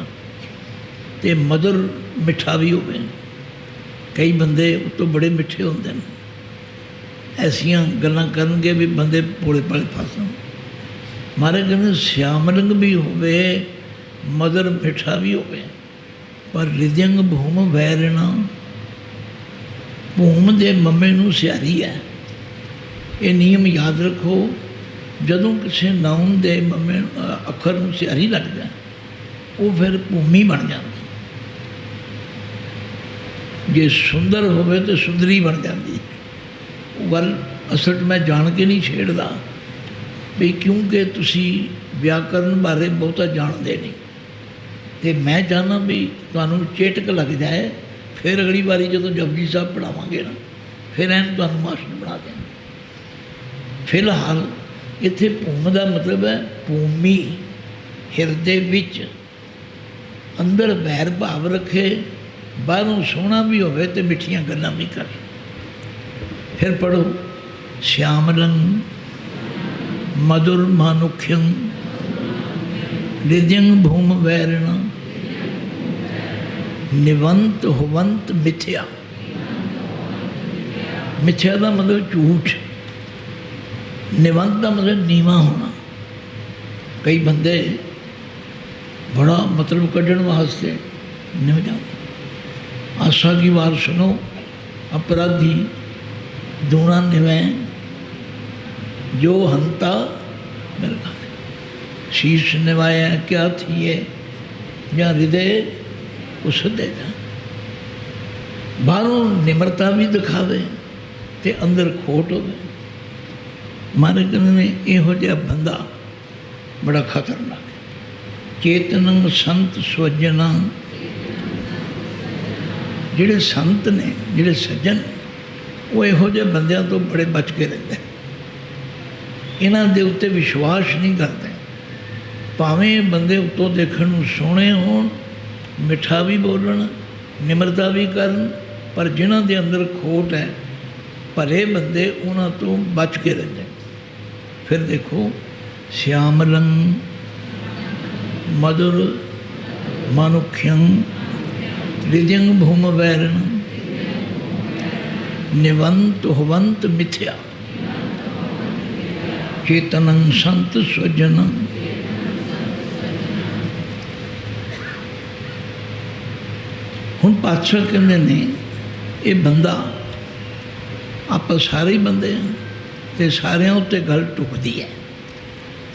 ਤੇ ਮధుਰ ਮਿੱਠਾ ਵੀ ਹੋਵੇ। ਕਈ ਬੰਦੇ ਉਤੋਂ ਬੜੇ ਮਿੱਠੇ ਹੁੰਦੇ ਨੇ। ਐਸੀਆਂ ਗੱਲਾਂ ਕਰਨਗੇ ਵੀ ਬੰਦੇ ਭੋਲੇ ਭਾਲੇ ਫਸਣ। ਮਾਰੇ ਕਹਿੰਦੇ ਸਿਆਮਲਿੰਗ ਵੀ ਹੋਵੇ, ਮਦਰ ਮਿੱਠਾ ਵੀ ਹੋਵੇ। ਪਰ ਰਿਦਿਅੰਗ ਭੂਮ ਵੈਰਣਾ ਭੂਮ ਦੇ ਮੰਮੇ ਨੂੰ ਸਿਆਰੀ ਹੈ। ਇਹ ਨਿਯਮ ਯਾਦ ਰੱਖੋ, ਜਦੋਂ ਕਿਸੇ ਨਾਉਨ ਦੇ ਮੰਮੇ ਅੱਖਰ ਨੂੰ ਸਿਆਰੀ ਲੱਗਦਾ, ਉਹ ਫਿਰ ਭੂਮੀ ਬਣ ਜਾਂਦਾ। ਜੇ ਸੁੰਦਰ ਹੋਵੇ ਤੇ ਸੁੰਦਰੀ ਬਣ ਜਾਂਦੀ। ਉਹ ਗੱਲ ਅਸਲ 'ਚ ਮੈਂ ਜਾਣ ਕੇ ਨਹੀਂ ਛੇੜਦਾ ਵੀ ਕਿਉਂਕਿ ਤੁਸੀਂ ਵਿਆਕਰਨ ਬਾਰੇ ਬਹੁਤਾ ਜਾਣਦੇ ਨਹੀਂ। ਤੇ ਮੈਂ ਚਾਹੁੰਦਾ ਵੀ ਤੁਹਾਨੂੰ ਚੇਟਕ ਲੱਗ ਜਾਏ, ਫਿਰ ਅਗਲੀ ਵਾਰੀ ਜਦੋਂ ਜਪਜੀ ਸਾਹਿਬ ਪੜਾਵਾਂਗੇ ਨਾ, ਫਿਰ ਐਨ ਤੁਹਾਨੂੰ ਮਾਸਟਰ ਬਣਾ ਦੇਣਗੇ। ਫਿਲਹਾਲ ਇੱਥੇ ਭੂਮ ਦਾ ਮਤਲਬ ਹੈ ਭੂਮੀ, ਹਿਰਦੇ ਵਿੱਚ ਅੰਦਰ ਵੈਰ ਭਾਵ ਰੱਖੇ ਬਾਹਰੋਂ ਸੋਹਣਾ ਵੀ ਹੋਵੇ ਤੇ ਮਿੱਠੀਆਂ ਗੱਲਾਂ ਵੀ ਕਰੇ ਫਿਰ ਪੜੋ ਸ਼ਿਆਮਲੰ ਮధుਰ ਮਾਨੁਖਯੰ ਰਿਦਯੰ ਭੂਮ ਵੈਰਣ ਨਿਵੰਤ ਹੋਵੰਤ ਮਿਥਿਆ ਮਿਥਿਆ ਦਾ ਮਤਲਬ ਝੂਠ ਨਿਵੰਤ ਦਾ ਮਤਲਬ ਨੀਵਾ ਹੋਣਾ ਕਈ ਬੰਦੇ ਬੜਾ ਮਤਲਬ ਕੱਢਣ ਵਾਸਤੇ ਨਿਵ ਜਾਂਦੇ ਆਸਾ ਕੀ ਵਾਰ ਸੁਣੋ, ਅਪਰਾਧੀ ਦੂਣਾ ਨਿਵੈ, ਜੋ ਹੰਤਾ ਮਿਲਦਾ ਸ਼ੀਸ਼ ਨਿਵਾਇਆ ਕਿਆ ਥੀਏ, ਜਾਂ ਹਿਰਦੇ ਉਸ ਦੇ ਦਾ ਬਾਹਰੋਂ ਨਿਮਰਤਾ ਵੀ ਦਿਖਾਵੇ ਤੇ ਅੰਦਰ ਖੋਟ ਹੋਵੇ। ਮਹਾਰਾਜ ਕਹਿੰਦੇ ਨੇ ਇਹੋ ਜਿਹਾ ਬੰਦਾ ਬੜਾ ਖਤਰਨਾਕ ਹੈ। ਚੇਤਨੰ ਸੰਤ ਸਵਜਨਾ ਜਿਹੜੇ ਸੰਤ ਨੇ, ਜਿਹੜੇ ਸੱਜਣ ਨੇ ਉਹ ਇਹੋ ਜਿਹੇ ਬੰਦਿਆਂ ਤੋਂ ਬੜੇ ਬਚ ਕੇ ਰਹਿੰਦੇ। ਇਹਨਾਂ ਦੇ ਉੱਤੇ ਵਿਸ਼ਵਾਸ ਨਹੀਂ ਕਰਦੇ। ਭਾਵੇਂ ਬੰਦੇ ਉੱਤੋਂ ਦੇਖਣ ਨੂੰ ਸੋਹਣੇ ਹੋਣ, ਮਿੱਠਾ ਵੀ ਬੋਲਣ, ਨਿਮਰਤਾ ਵੀ ਕਰਨ, ਪਰ ਜਿਨ੍ਹਾਂ ਦੇ ਅੰਦਰ ਖੋਟ ਹੈ, ਭਲੇ ਬੰਦੇ ਉਹਨਾਂ ਤੋਂ ਬਚ ਕੇ ਰਹਿੰਦੇ। ਫਿਰ ਦੇਖੋ ਸਿਆਮਲੰ ਮధుਰ ਮਨੁਖਯੰ ਰਿਜੰ ਭੂਮ ਵੈਰਣ ਨਿਵੰਤ ਹੋਵੰਤ ਮਿਥਿਆ ਚੇਤਨੰ ਸੰਤ ਸਵਜਨੰ ਹੁਣ ਪਾਤਸ਼ਾਹ ਕਹਿੰਦੇ ਨੇ ਇਹ ਬੰਦਾ ਆਪਾਂ ਸਾਰੇ ਬੰਦੇ ਹਾਂ ਤੇ ਸਾਰਿਆਂ ਉੱਤੇ ਗੱਲ ਟੁਕਦੀ ਹੈ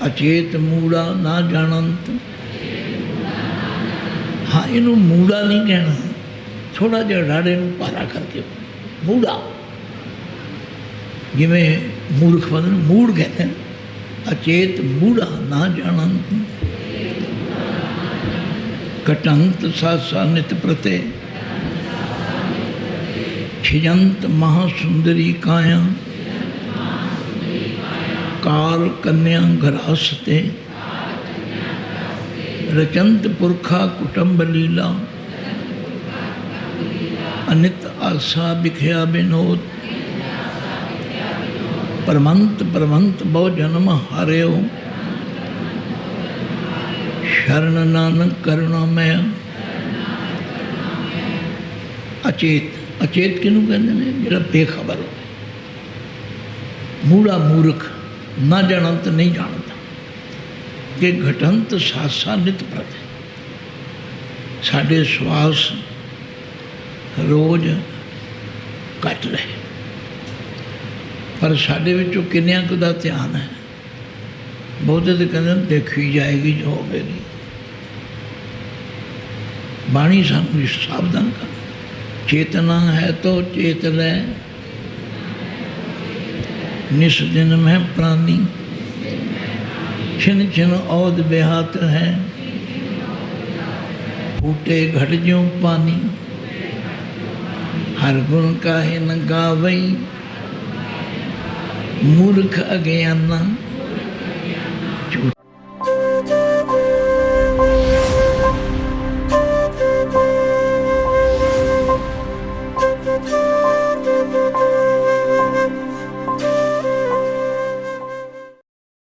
ਅਚੇਤ ਮੂੜਾ ਨਾ ਜਾਣੰਤ ਹਾਂ, ਇਹਨੂੰ ਮੂੜਾ ਨਹੀਂ ਕਹਿਣਾ। ਥੋੜਾ ਜਿਹਾ ਰਾੜੇ ਨੂੰ ਭਾਰਾ ਕਰਕੇ। ਮੂੜਾ। ਜਿਵੇਂ ਮੂਰਖ ਬੰਦੇ ਨੂੰ ਮੂੜ ਕਹਿੰਦੇ ਨੇ। ਅਚੇਤ ਮੂੜਾ ਨਾ ਜਾਣਨ। ਕਟੰਤ ਸਾਸਾ ਨਿਤ ਪ੍ਰਤੇ। ਖਿਜੰਤ ਮਹਾਸੁੰਦਰੀ ਕਾਇਆ। ਕਾਲ ਕੰਨਿਆ ਗਰਾਸਤੇ ਰਚੰਤ ਪੁਰਖਾ ਕੁਟੰਬ ਲੀਲਾ ਅਨਿਤ ਆਸਾ ਵਿਖਿਆ ਬਿਨੋਦ ਪਰਮੰਤ ਪਰਮੰਤ ਬਹੁ ਜਨਮ ਹਾਰਿਓ ਸ਼ਰਨ ਨਾਨਕ ਕਰੁਣਾ ਮੈਂ ਅਚੇਤ ਅਚੇਤ ਕਿਹਨੂੰ ਕਹਿੰਦੇ ਨੇ ਜਿਹੜਾ ਬੇਖਬਰ ਹੋਵੇ ਮੂੜਾ ਮੂਰਖ ਨਾ ਜਾਣਨ ਜਾਣੰਤ ਨਹੀਂ ਜਾਣ ਕਿ ਘਟੰਤ ਸਾਸਾ ਨਿਤ ਪ੍ਰਤ ਸਾਡੇ ਸਵਾਸ ਰੋਜ਼ ਘਟ ਰਹੇ। ਪਰ ਸਾਡੇ ਵਿੱਚੋਂ ਕਿੰਨਿਆਂ ਕੁ ਦਾ ਧਿਆਨ ਹੈ? ਬਹੁਤੇ ਤੇ ਕਹਿੰਦੇ ਦੇਖੀ ਜਾਏਗੀ ਜੋ ਹੋਵੇਗੀ। ਬਾਣੀ ਸਾਨੂੰ ਸਾਵਧਾਨ ਕਰ ਚੇਤਨਾ ਹੈ ਤੋ ਚੇਤ ਲੈ। ਨਿਸ ਦਿਨ ਮੈਂ ਪ੍ਰਾਨੀ। ਛਿਨ ਛਿਨ ਔਦ ਬਿਹਾਤ ਹੈ। ਫੂਟੇ ਘਟ ਜਿਉ ਪਾਣੀ ਹਰ ਗੁਣ ਕਾਹੇ ਨ ਗਾਵਈ। ਮੂਰਖ ਅਗਿਆਨਾ।